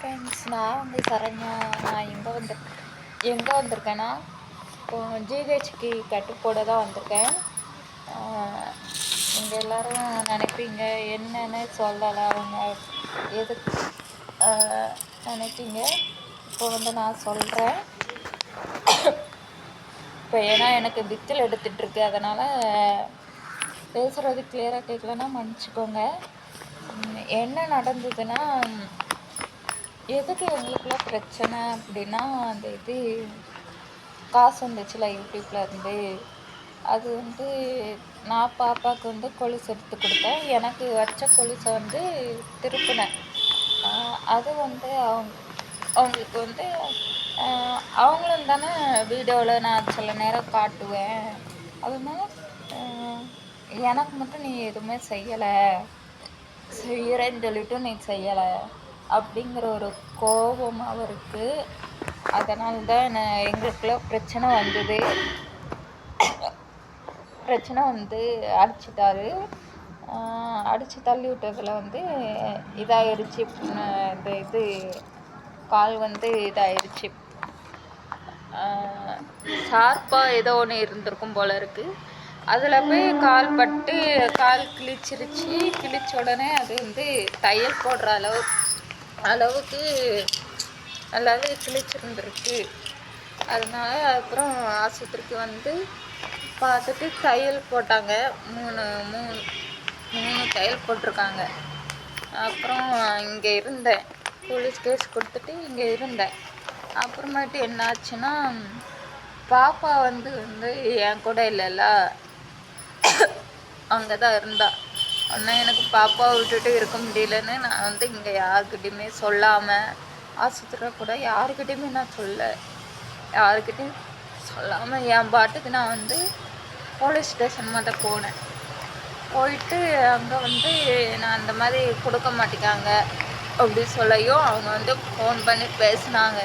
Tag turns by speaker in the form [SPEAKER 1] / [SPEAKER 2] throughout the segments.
[SPEAKER 1] Friends நான் வந்து சரண்யா நான் எங்கே வந்து எங்கே வந்திருக்கேன்னா இப்போ ஜிஹெச்க்கு கட்டு போட தான் வந்திருக்கேன். இங்கே எல்லோரும் நினைப்பீங்க என்னன்னு சொல்லலை அவங்க எது நினைப்பீங்க. இப்போ வந்து நான் சொல்கிறேன் இப்போ ஏன்னா எனக்கு பித்தல் எடுத்துகிட்ருக்கு அதனால் பேசுகிறது கிளியராக கேட்கலன்னா மன்னிச்சிக்கோங்க. என்ன நடந்ததுன்னா எதுக்கு எங்களுக்குலாம் பிரச்சனை அப்படின்னா அந்த இது காசு வந்துச்சுல யூடியூப்பில் இருந்து அது வந்து நான் பாப்பாவுக்கு வந்து கொலுசு எடுத்து கொடுத்தேன். எனக்கு வச்ச கொலுசை வந்து திருப்பினேன். அது வந்து அவங்க அவங்களுக்கு வந்து அவங்களும் தானே வீடியோவில் நான் சில நேரம் காட்டுவேன். அதனால எனக்கு மட்டும் நீ எதுவுமே செய்யலை. செய்கிறேன்னு சொல்லிவிட்டு நீ செய்யலை. அப்படிங்கிற ஒரு கோபம் அவருக்கு அதனால தான் நான் எங்களுக்குள்ள பிரச்சனை வந்தது. பிரச்சனை வந்து அடிச்சிட்டாரு. அடித்து தள்ளி விட்டதில் வந்து இதாகிடுச்சு இந்த இது கால் வந்து இதாகிடுச்சு ஷார்ப்பாக ஏதோ ஒன்று இருந்திருக்கும் போல இருக்குது அதில் போய் கால் பட்டு கால் கிழிச்சிருச்சு. கிழிச்ச உடனே அது வந்து தையல் போடுற அளவுக்கு அளவுக்கு நல்லாவே கிழிச்சிருந்துருக்கு. அதனால அப்புறம் ஆஸ்பத்திரிக்கு வந்து பார்த்துட்டு தையல் போட்டாங்க. மூணு மூணு மூணு தையல் போட்டிருக்காங்க. அப்புறம் இங்கே இருந்தேன். போலீஸ் கேஸ் கொடுத்துட்டு இங்கே இருந்தேன். அப்புறமேட்டு என்ன ஆச்சுன்னா பாப்பா வந்து வந்து என் கூட இல்லைல்ல. அங்கே தான் இருந்தாள் ஆனால் எனக்கு பாப்பாவை விட்டுட்டு இருக்க முடியலன்னு நான் வந்து இங்கே யாருக்கிட்டையுமே சொல்லாமல் ஆஸ்பத்திரியில் கூட யாருக்கிட்டையுமே நான் சொல்ல யாருக்கிட்டையும் சொல்லாமல் என் பாட்டுக்கு நான் வந்து போலீஸ் ஸ்டேஷன் மட்டும் போனேன். போயிட்டு அங்கே வந்து நான் அந்த மாதிரி கொடுக்க மாட்டேங்காங்க அப்படி சொல்லையும் அவங்க வந்து ஃபோன் பண்ணி பேசினாங்க.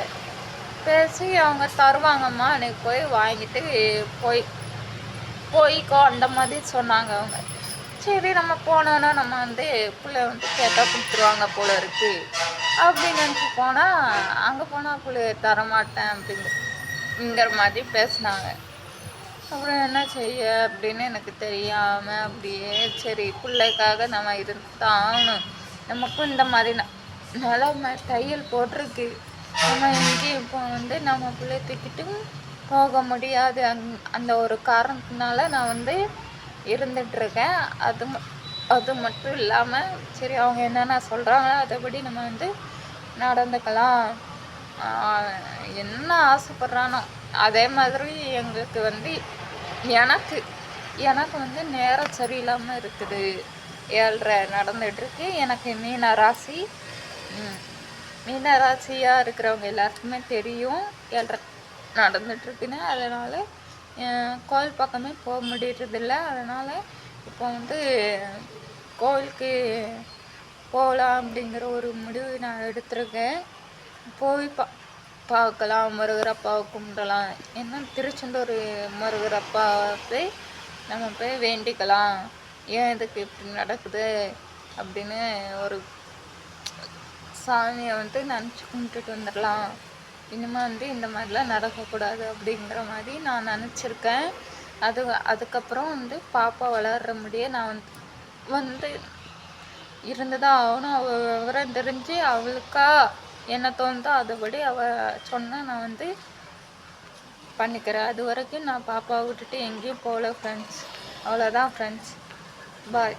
[SPEAKER 1] பேசி அவங்க தருவாங்கம்மா எனக்கு போய் வாங்கிட்டு போய் போய்க்கோ அந்த மாதிரி சொன்னாங்க அவங்க. சரி நம்ம போனோன்னா நம்ம வந்து பிள்ளை வந்து கேட்டால் கொடுத்துருவாங்க போல இருக்கு. அப்படின்னு நினச்சி போனால் அங்கே போனால் பிள்ளைய தரமாட்டேன் அப்படிங்கிற மாதிரி பேசினாங்க. அப்புறம் என்ன செய்ய அப்படின்னு எனக்கு தெரியாமல் அப்படியே சரி பிள்ளைக்காக நம்ம இருந்தாகணும். நமக்கும் இந்த மாதிரி நிலமை தையல் போட்டிருக்கு. நம்ம எங்கேயும் இப்போ வந்து நம்ம பிள்ளை தூக்கிட்டு போக முடியாது. அந் அந்த ஒரு காரணத்தினால நான் வந்து இருந்துகிட்ருக்கேன் அது அது மட்டும் இல்லாமல் சரி அவங்க என்னென்ன சொல்கிறாங்களோ அதைப்படி நம்ம வந்து நடந்துக்கலாம். என்ன ஆசைப்பட்றானோ அதே மாதிரி எங்களுக்கு வந்து எனக்கு எனக்கு வந்து நேரம் சரியில்லாமல் இருக்குது. ஏழ்ரை நடந்துகிட்ருக்கு எனக்கு மீன ராசி மீன ராசியாக இருக்கிறவங்க எல்லாருக்குமே தெரியும். ஏழ்ரை நடந்துகிட்ருக்குன்னு அதனால் கோவில் பக்கமே போக முடியறதில்ல. அதனால் இப்போ வந்து கோவிலுக்கு போகலாம் அப்படிங்கிற ஒரு முடிவு நான் எடுத்திருக்கேன். போய் பா பார்க்கலாம் முருகரப்பாவை கும்பிடலாம். ஏன்னா திருச்செந்தூர் முருகரப்பாவை போய் நம்ம போய் வேண்டிக்கலாம். ஏன் இதுக்கு இப்படி நடக்குது அப்படின்னு ஒரு சாமியை வந்து நினச்சி கும்பிட்டுட்டு வந்துடலாம். இனிமேல் வந்து இந்த மாதிரிலாம் நடக்கக்கூடாது அப்படிங்கிற மாதிரி நான் நினச்சிருக்கேன். அது அதுக்கப்புறம் வந்து பாப்பா வளர்ற முடியே நான் வந்து வந்து இருந்து தான் ஆகணும். அவள் விவரம் தெரிஞ்சு அவளுக்கா என்ன தோணுதோ அதுபடி அவள் சொன்னால் நான் வந்து பண்ணிக்கிறேன். அது வரைக்கும் நான் பாப்பாவை விட்டுட்டு எங்கேயும் போகல ஃப்ரெண்ட்ஸ் அவ்வளோதான் ஃப்ரெண்ட்ஸ் பாய்